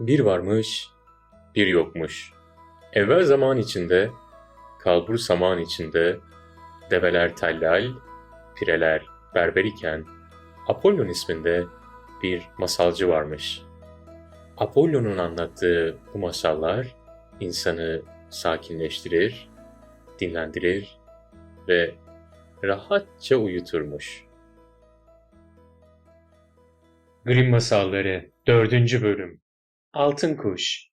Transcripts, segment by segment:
Bir varmış, bir yokmuş. Evvel zaman içinde, kalbur saman içinde, develer tellal, pireler berber iken, Apollon isminde bir masalcı varmış. Apollon'un anlattığı bu masallar insanı sakinleştirir, dinlendirir ve rahatça uyuturmuş. Grimm Masalları 4. Bölüm Altın Kuş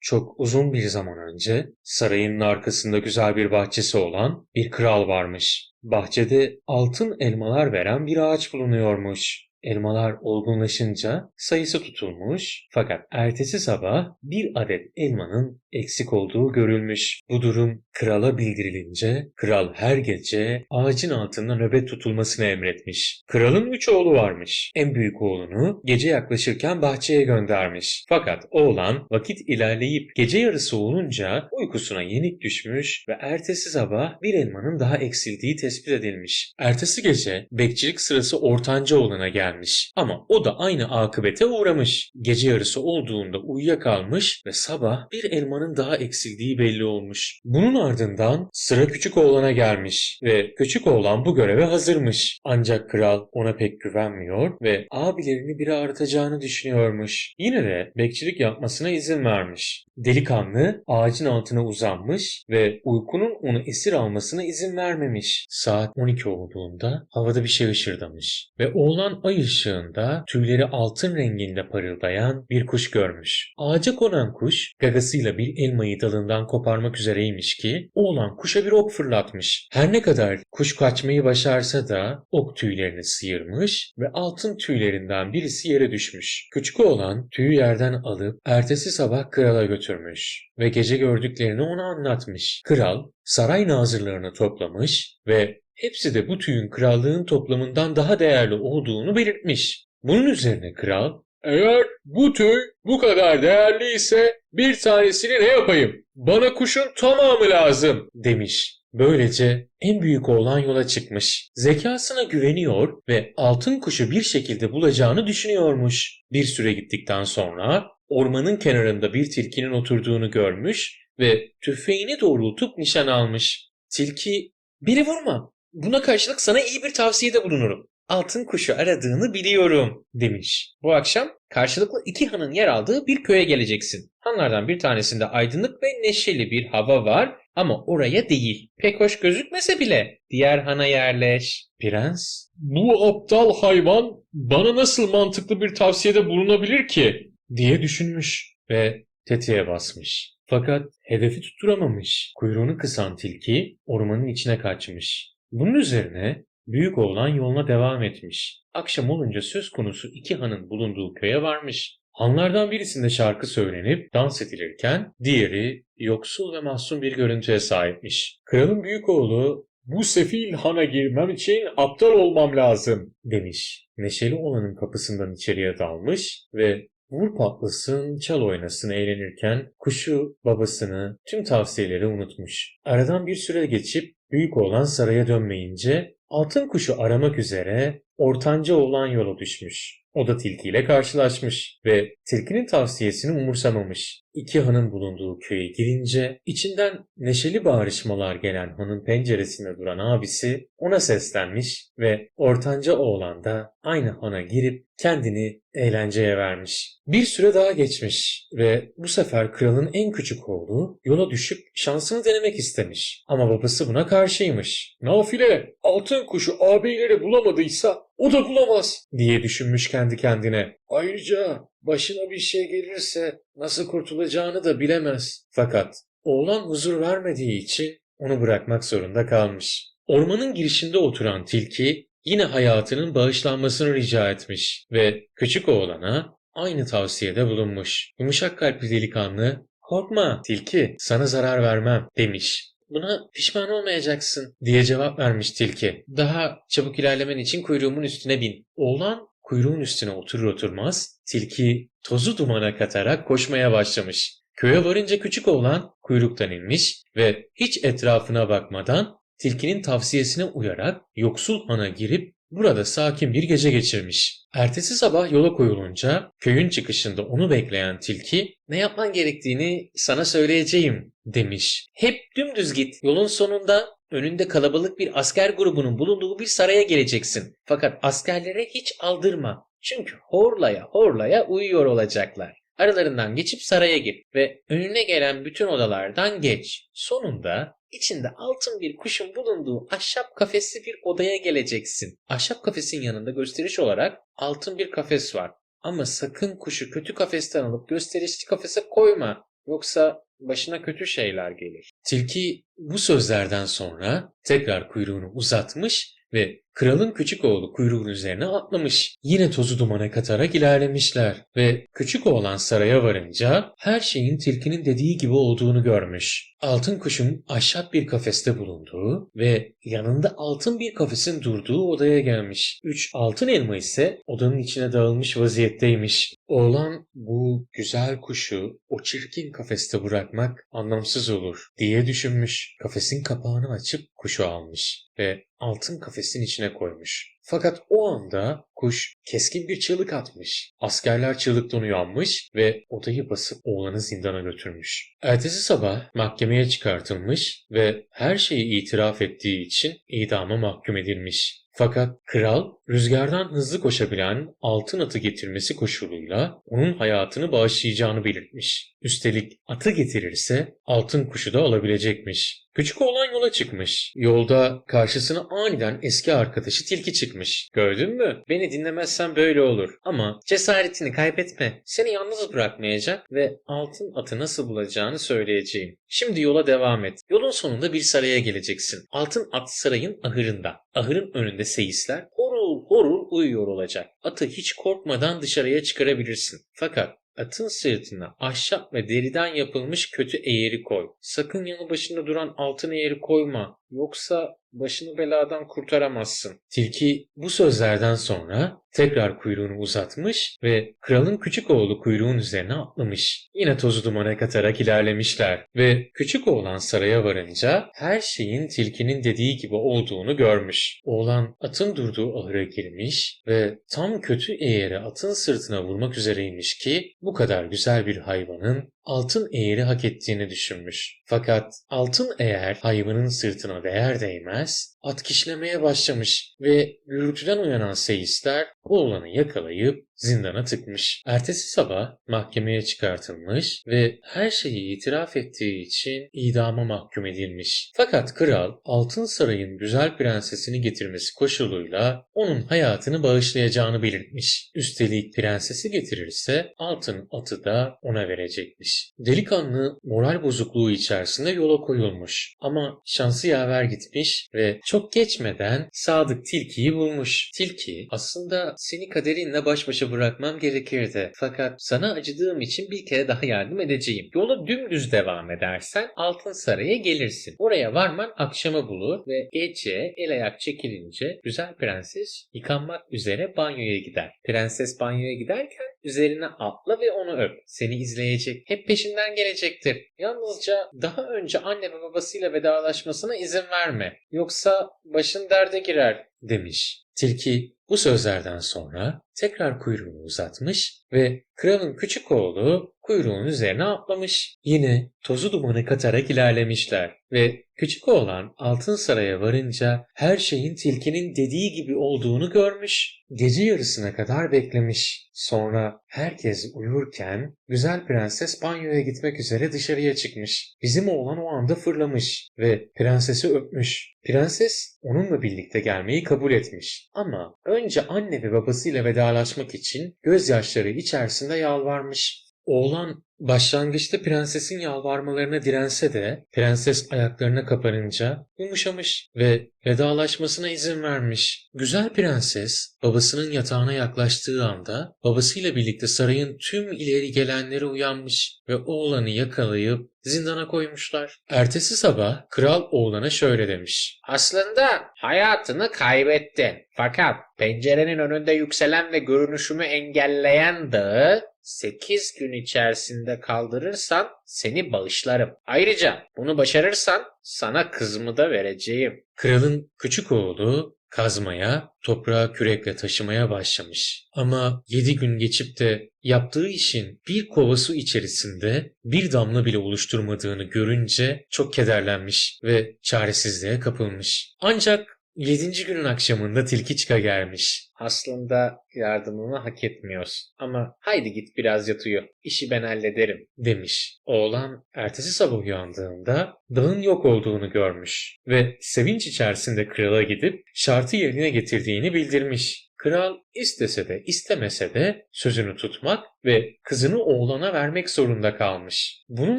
Çok uzun bir zaman önce sarayının arkasında güzel bir bahçesi olan bir kral varmış. Bahçede altın elmalar veren bir ağaç bulunuyormuş. Elmalar olgunlaşınca sayısı tutulmuş fakat ertesi sabah bir adet elmanın eksik olduğu görülmüş. Bu durum krala bildirilince kral her gece ağacın altında nöbet tutulmasını emretmiş. Kralın üç oğlu varmış. En büyük oğlunu gece yaklaşırken bahçeye göndermiş. Fakat oğlan vakit ilerleyip gece yarısı olunca uykusuna yenik düşmüş ve ertesi sabah bir elmanın daha eksildiği tespit edilmiş. Ertesi gece bekçilik sırası ortanca oğlana gelmiş ama o da aynı akıbete uğramış. Gece yarısı olduğunda uyuyakalmış ve sabah bir elmanın daha eksildiği belli olmuş. Bunun ardından sıra küçük oğlana gelmiş ve küçük oğlan bu göreve hazırmış. Ancak kral ona pek güvenmiyor ve abilerini biri artacağını düşünüyormuş. Yine de bekçilik yapmasına izin vermiş. Delikanlı ağacın altına uzanmış ve uykunun onu esir almasına izin vermemiş. Saat 12 olduğunda havada bir şey ışırdamış ve oğlan ay ışığında tüyleri altın renginde parıldayan bir kuş görmüş. Ağaca konan kuş gagasıyla bir elmayı dalından koparmak üzereymiş ki oğlan kuşa bir ok fırlatmış. Her ne kadar kuş kaçmayı başarsa da ok tüylerini sıyırmış ve altın tüylerinden birisi yere düşmüş. Küçük oğlan tüyü yerden alıp ertesi sabah krala götürmüş ve gece gördüklerini ona anlatmış. Kral saray nazırlarını toplamış ve hepsi de bu tüyün krallığın toplamından daha değerli olduğunu belirtmiş. Bunun üzerine kral, eğer bu tüy bu kadar değerliyse bir tanesini ne yapayım? Bana kuşun tamamı lazım demiş. Böylece en büyük oğlan yola çıkmış. Zekasına güveniyor ve altın kuşu bir şekilde bulacağını düşünüyormuş. Bir süre gittikten sonra ormanın kenarında bir tilkinin oturduğunu görmüş ve tüfeğini doğrultup nişan almış. Tilki, biri vurma. Buna karşılık sana iyi bir tavsiyede bulunurum. Altın kuşu aradığını biliyorum demiş. Bu akşam karşılıklı iki hanın yer aldığı bir köye geleceksin. Hanlardan bir tanesinde aydınlık ve neşeli bir hava var ama oraya değil. Pek hoş gözükmese bile diğer hana yerleş. Prens, bu aptal hayvan bana nasıl mantıklı bir tavsiyede bulunabilir ki? diye düşünmüş ve tetiğe basmış. Fakat hedefi tutturamamış. Kuyruğunu kısan tilki ormanın içine kaçmış. Bunun üzerine büyük oğlan yoluna devam etmiş. Akşam olunca söz konusu iki hanın bulunduğu köye varmış. Hanlardan birisinde şarkı söylenip dans edilirken diğeri yoksul ve mahzun bir görüntüye sahipmiş. Kralın büyük oğlu bu sefil hana girmem için aptal olmam lazım demiş. Neşeli olanın kapısından içeriye dalmış ve vur patlasın çal oynasın eğlenirken kuşu babasını tüm tavsiyeleri unutmuş. Aradan bir süre geçip büyük oğlan saraya dönmeyince altın kuşu aramak üzere ortanca oğlan yola düşmüş. O da tilkiyle karşılaşmış ve tilkinin tavsiyesini umursamamış. İki hanın bulunduğu köye girince içinden neşeli bağrışmalar gelen hanın penceresinde duran abisi ona seslenmiş ve ortanca oğlan da aynı hana girip kendini eğlenceye vermiş. Bir süre daha geçmiş ve bu sefer kralın en küçük oğlu yola düşüp şansını denemek istemiş. Ama babası buna karşıymış. Nafile altın kuşu ağabeyleri bulamadıysa o da bulamaz diye düşünmüş kendi kendine. Ayrıca başına bir şey gelirse nasıl kurtulacağını da bilemez. Fakat oğlan huzur vermediği için onu bırakmak zorunda kalmış. Ormanın girişinde oturan tilki yine hayatının bağışlanmasını rica etmiş ve küçük oğlana aynı tavsiyede bulunmuş. Yumuşak kalpli delikanlı, korkma tilki sana zarar vermem demiş. Buna pişman olmayacaksın diye cevap vermiş tilki. Daha çabuk ilerlemen için kuyruğumun üstüne bin. Oğlan kuyruğun üstüne oturur oturmaz tilki tozu dumana katarak koşmaya başlamış. Köye varınca küçük oğlan kuyruktan inmiş ve hiç etrafına bakmadan tilkinin tavsiyesine uyarak yoksul hana girip burada sakin bir gece geçirmiş. Ertesi sabah yola koyulunca köyün çıkışında onu bekleyen tilki ne yapman gerektiğini sana söyleyeceğim demiş. Hep dümdüz git. Yolun sonunda önünde kalabalık bir asker grubunun bulunduğu bir saraya geleceksin. Fakat askerlere hiç aldırma. Çünkü horlaya horlaya uyuyor olacaklar. Aralarından geçip saraya gir ve önüne gelen bütün odalardan geç. Sonunda içinde altın bir kuşun bulunduğu ahşap kafesli bir odaya geleceksin. Ahşap kafesin yanında gösteriş olarak altın bir kafes var. Ama sakın kuşu kötü kafesten alıp gösterişli kafese koyma. Yoksa başına kötü şeyler gelir. Tilki bu sözlerden sonra tekrar kuyruğunu uzatmış ve kralın küçük oğlu kuyruğun üzerine atlamış. Yine tozu dumana katarak ilerlemişler ve küçük oğlan saraya varınca her şeyin tilkinin dediği gibi olduğunu görmüş. Altın kuşun ahşap bir kafeste bulunduğu ve yanında altın bir kafesin durduğu odaya gelmiş. Üç altın elma ise odanın içine dağılmış vaziyetteymiş. Oğlan bu güzel kuşu o çirkin kafeste bırakmak anlamsız olur diye düşünmüş. Kafesin kapağını açıp kuşu almış ve altın kafesin içine koymuş. Fakat o anda kuş keskin bir çığlık atmış. Askerler çığlıktan uyanmış ve odayı basıp oğlanı zindana götürmüş. Ertesi sabah mahkemeye çıkartılmış ve her şeyi itiraf ettiği için idama mahkum edilmiş. Fakat kral rüzgardan hızlı koşabilen altın atı getirmesi koşuluyla onun hayatını bağışlayacağını belirtmiş. Üstelik atı getirirse altın kuşu da alabilecekmiş. Küçük oğlan yola çıkmış. Yolda karşısına aniden eski arkadaşı tilki çıkmış. Gördün mü? Beni dinlemezsen böyle olur. Ama cesaretini kaybetme. Seni yalnız bırakmayacak ve altın atı nasıl bulacağını söyleyeceğim. Şimdi yola devam et. Yolun sonunda bir saraya geleceksin. Altın at sarayın ahırında. Ahırın önünde seyisler horul horul uyuyor olacak. Atı hiç korkmadan dışarıya çıkarabilirsin. Fakat Atın sırtına ahşap ve deriden yapılmış kötü eğeri koy. Sakın yanı başında duran altın eğeri koyma. Yoksa başını beladan kurtaramazsın. Tilki bu sözlerden sonra tekrar kuyruğunu uzatmış ve kralın küçük oğlu kuyruğun üzerine atlamış. Yine tozu dumana katarak ilerlemişler ve küçük oğlan saraya varınca her şeyin tilkinin dediği gibi olduğunu görmüş. Oğlan atın durduğu ahıra girmiş ve tam kötü eğeri atın sırtına vurmak üzereymiş ki bu kadar güzel bir hayvanın altın eğeri hak ettiğini düşünmüş. Fakat altın eğer hayvanın sırtına değer değmez at kişnemeye başlamış ve gürültüden uyanan seyisler oğlanı yakalayıp zindana tıkmış. Ertesi sabah mahkemeye çıkartılmış ve her şeyi itiraf ettiği için idama mahkum edilmiş. Fakat kral Altın Saray'ın güzel prensesini getirmesi koşuluyla onun hayatını bağışlayacağını belirtmiş. Üstelik prensesi getirirse altın atı da ona verecekmiş. Delikanlı moral bozukluğu içerisinde yola koyulmuş. Ama şansı yaver gitmiş ve çok geçmeden Sadık Tilki'yi bulmuş. Tilki aslında seni kaderinle baş başa bırakmam gerekirdi. Fakat sana acıdığım için bir kere daha yardım edeceğim. Yola dümdüz devam edersen Altın Saray'a gelirsin. Oraya varman akşamı bulur ve gece el ayak çekilince güzel prenses yıkanmak üzere banyoya gider. Prenses banyoya giderken üzerine atla ve onu öp. Seni izleyecek. Hep peşinden gelecektir. Yalnızca daha önce anne ve babasıyla vedalaşmasına izin verme. Yoksa başın derde girer demiş. Tilki bu sözlerden sonra tekrar kuyruğunu uzatmış ve kralın küçük oğlu kuyruğun üzerine atlamış. Yine tozu dumanı katarak ilerlemişler ve küçük oğlan altın saraya varınca her şeyin tilkinin dediği gibi olduğunu görmüş. Gece yarısına kadar beklemiş. Sonra herkes uyurken güzel prenses banyoya gitmek üzere dışarıya çıkmış. Bizim oğlan o anda fırlamış ve prensesi öpmüş. Prenses onunla birlikte gelmeyi kabul etmiş. Ama önce anne ve babasıyla vedalaşmak için gözyaşları içerisinde yalvarmış. Oğlan başlangıçta prensesin yalvarmalarına dirense de prenses ayaklarına kapanınca yumuşamış ve vedalaşmasına izin vermiş. Güzel prenses babasının yatağına yaklaştığı anda babasıyla birlikte sarayın tüm ileri gelenleri uyanmış ve oğlanı yakalayıp zindana koymuşlar. Ertesi sabah kral oğlana şöyle demiş. Aslında hayatını kaybettin. Fakat pencerenin önünde yükselen ve görünüşümü engelleyen dağı 8 gün içerisinde kaldırırsan seni bağışlarım. Ayrıca bunu başarırsan sana kızımı da vereceğim. Kralın küçük oğlu kazmaya, toprağı kürekle taşımaya başlamış. Ama yedi gün geçip de yaptığı işin bir kova su içerisinde bir damla bile oluşturmadığını görünce çok kederlenmiş ve çaresizliğe kapılmış. Ancak yedinci günün akşamında tilki çıka gelmiş. Aslında yardımımı hak etmiyorsun. Ama haydi git biraz yat uyu. İşi ben hallederim. demiş. Oğlan ertesi sabah uyandığında dağın yok olduğunu görmüş ve sevinç içerisinde krala gidip şartı yerine getirdiğini bildirmiş. Kral istese de istemese de sözünü tutmak ve kızını oğlana vermek zorunda kalmış. Bunun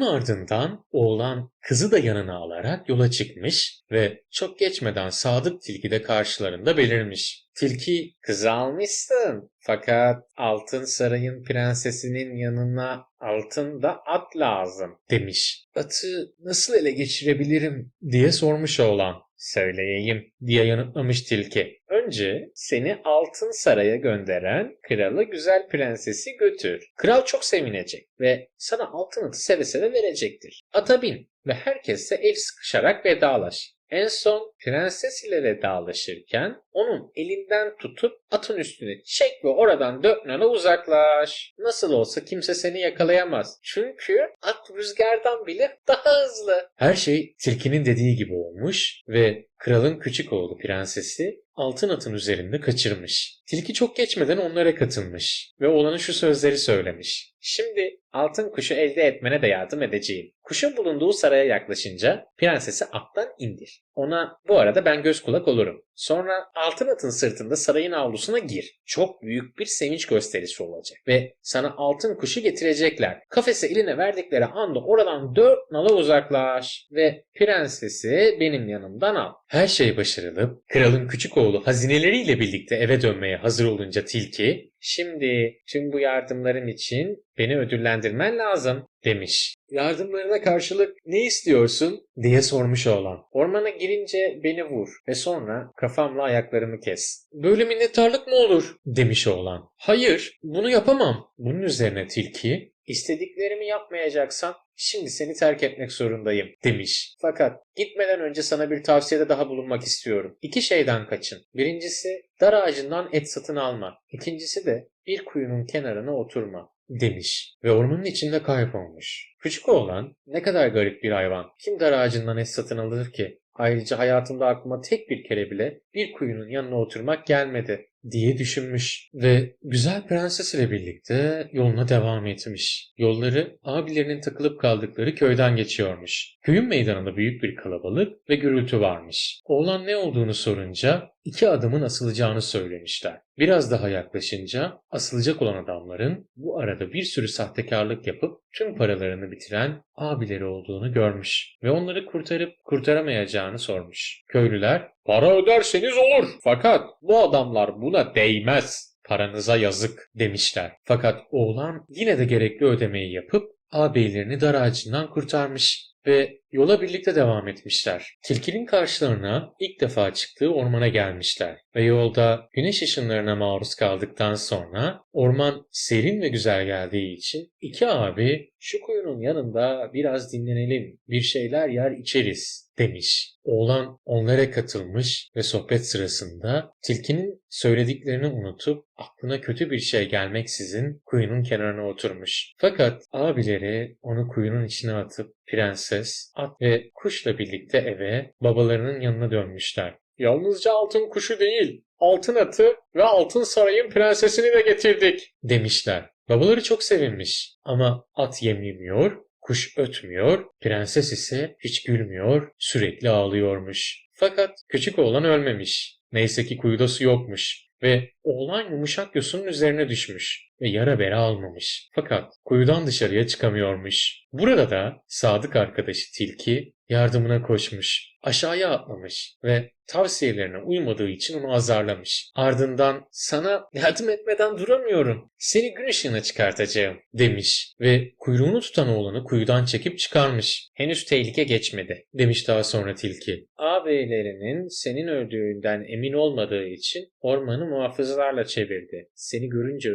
ardından oğlan kızı da yanına alarak yola çıkmış ve çok geçmeden Sadık Tilki de karşılarında belirmiş. Tilki Kızı almışsın. Fakat altın sarayın prensesinin yanına altın da at lazım. demiş. Atı nasıl ele geçirebilirim diye sormuş oğlan. Söyleyeyim. diye yanıtlamış tilki. Önce seni altın saraya gönderen krala güzel prensesi götür. Kral çok sevinecek ve sana altın atı seve seve verecektir. Ata bin ve herkesle el sıkışarak vedalaş. En son prenses ile vedalaşırken onun elinden tutup atın üstüne çek ve oradan dört uzaklaş. Nasıl olsa kimse seni yakalayamaz. Çünkü at rüzgardan bile daha hızlı. Her şey tilkinin dediği gibi olmuş ve kralın küçük oğlu prensesi altın atın üzerinde kaçırmış. Tilki çok geçmeden onlara katılmış ve oğlana şu sözleri söylemiş. Şimdi altın kuşu elde etmene de yardım edeceğim. Kuşun bulunduğu saraya yaklaşınca prensesi attan indir. Ona bu arada ben göz kulak olurum. Sonra altın atın sırtında sarayın avlusuna gir. Çok büyük bir sevinç gösterisi olacak. Ve sana altın kuşu getirecekler. Kafese eline verdikleri anda oradan dört nala uzaklaş. Ve prensesi benim yanımdan al. Her şey başarılıp kralın küçük oğlu hazineleriyle birlikte eve dönmeye hazır olunca tilki Şimdi tüm bu yardımların için beni ödüllendirmen lazım. demiş. Yardımlarına karşılık ne istiyorsun diye sormuş oğlan. Ormana girince beni vur ve sonra kafamla ayaklarımı kes. Böyle minnettarlık mı olur demiş oğlan. Hayır bunu yapamam. Bunun üzerine tilki İstediklerimi yapmayacaksan şimdi seni terk etmek zorundayım. demiş. Fakat gitmeden önce sana bir tavsiyede daha bulunmak istiyorum. İki şeyden kaçın. Birincisi dar ağacından et satın alma. İkincisi de bir kuyunun kenarına oturma. demiş ve ormanın içinde kaybolmuş. Küçük oğlan ne kadar garip bir hayvan. Kim dar ağacından et satın alır ki? Ayrıca hayatımda aklıma tek bir kere bile bir kuyunun yanına oturmak gelmedi. diye düşünmüş ve güzel prenses ile birlikte yoluna devam etmiş. Yolları abilerinin takılıp kaldıkları köyden geçiyormuş. Köyün meydanında büyük bir kalabalık ve gürültü varmış. Oğlan ne olduğunu sorunca iki adamın asılacağını söylemişler. Biraz daha yaklaşınca asılacak olan adamların bu arada bir sürü sahtekarlık yapıp tüm paralarını bitiren abileri olduğunu görmüş ve onları kurtarıp kurtaramayacağını sormuş. Köylüler Para öderseniz olur. Fakat bu adamlar buna değmez. paranıza yazık demişler. Fakat oğlan yine de gerekli ödemeyi yapıp ağabeylerini dar ağacından kurtarmış ve yola birlikte devam etmişler. Tilkinin karşılarına ilk defa çıktığı ormana gelmişler ve yolda güneş ışınlarına maruz kaldıktan sonra orman serin ve güzel geldiği için iki abi şu kuyunun yanında biraz dinlenelim, bir şeyler yer içeriz demiş. Oğlan onlara katılmış ve sohbet sırasında tilkinin söylediklerini unutup aklına kötü bir şey gelmeksizin kuyunun kenarına oturmuş. Fakat abileri onu kuyunun içine atıp prenses, at ve kuşla birlikte eve babalarının yanına dönmüşler. Yalnızca altın kuşu değil, altın atı ve altın sarayın prensesini de getirdik. demişler. Babaları çok sevinmiş ama at yem yemiyor, kuş ötmüyor, prenses ise hiç gülmüyor, sürekli ağlıyormuş. Fakat küçük oğlan ölmemiş. Neyse ki kuyuda su yokmuş ve oğlan yumuşak yosunun üzerine düşmüş ve yara bere almamış. Fakat kuyudan dışarıya çıkamıyormuş. Burada da sadık arkadaşı Tilki yardımına koşmuş. Aşağıya atlamış ve tavsiyelerine uymadığı için onu azarlamış. Ardından sana yardım etmeden duramıyorum. Seni gün ışığına çıkartacağım demiş ve kuyruğunu tutan oğlanı kuyudan çekip çıkarmış. Henüz tehlike geçmedi. Demiş daha sonra tilki. Ağabeylerinin senin öldüğünden emin olmadığı için ormanı muhafızlarla çevirdi. Seni görünce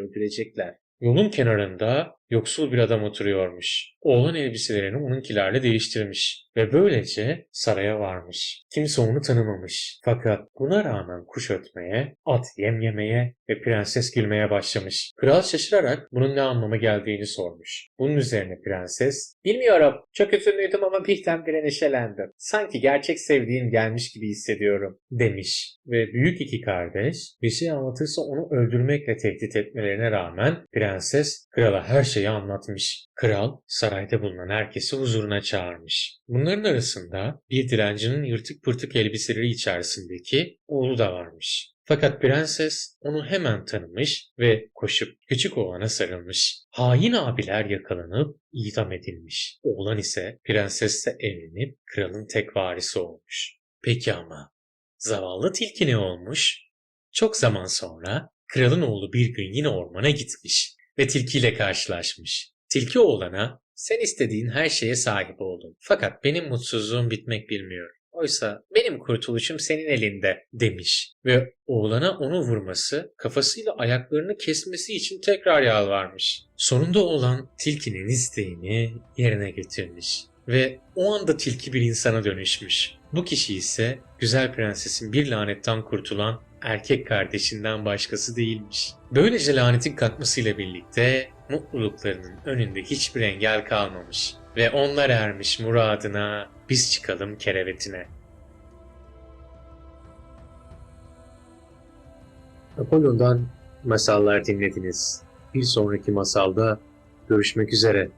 öldürecekler. Yolun kenarında yoksul bir adam oturuyormuş. Oğlan elbiselerini onunkilerle değiştirmiş ve böylece saraya varmış. Kimse onu tanımamış. Fakat buna rağmen kuş ötmeye, at yem yemeye ve prenses gülmeye başlamış. Kral şaşırarak bunun ne anlama geldiğini sormuş. Bunun üzerine prenses, Bilmiyorum. Çok üzünlüydüm ama birdenbire neşelendim. Sanki gerçek sevdiğim gelmiş gibi hissediyorum. demiş ve büyük iki kardeş bir şey anlatırsa onu öldürmekle tehdit etmelerine rağmen prenses krala her şeyi anlatmış. Kral sarayda bulunan herkesi huzuruna çağırmış. Bunların arasında bir dilencinin yırtık pırtık elbiseleri içerisindeki oğlu da varmış. Fakat prenses onu hemen tanımış ve koşup küçük oğlana sarılmış. Hain abiler yakalanıp idam edilmiş. Oğlan ise prensesle evlenip kralın tek varisi olmuş. Peki ama zavallı tilki ne olmuş? Çok zaman sonra kralın oğlu bir gün yine ormana gitmiş ve tilkiyle karşılaşmış. Tilki oğlana sen istediğin her şeye sahip oldun. Fakat benim mutsuzluğum bitmek bilmiyor. Oysa benim kurtuluşum senin elinde demiş ve oğlana onu vurması, kafasıyla ayaklarını kesmesi için tekrar yalvarmış. Sonunda oğlan tilkinin isteğini yerine getirmiş ve o anda tilki bir insana dönüşmüş. Bu kişi ise güzel prensesin bir lanetten kurtulan erkek kardeşinden başkası değilmiş. Böylece lanetin kalkmasıyla birlikte mutluluklarının önünde hiçbir engel kalmamış ve onlar ermiş muradına, biz çıkalım kerevetine. Apollon'dan masallar dinlediniz. Bir sonraki masalda görüşmek üzere.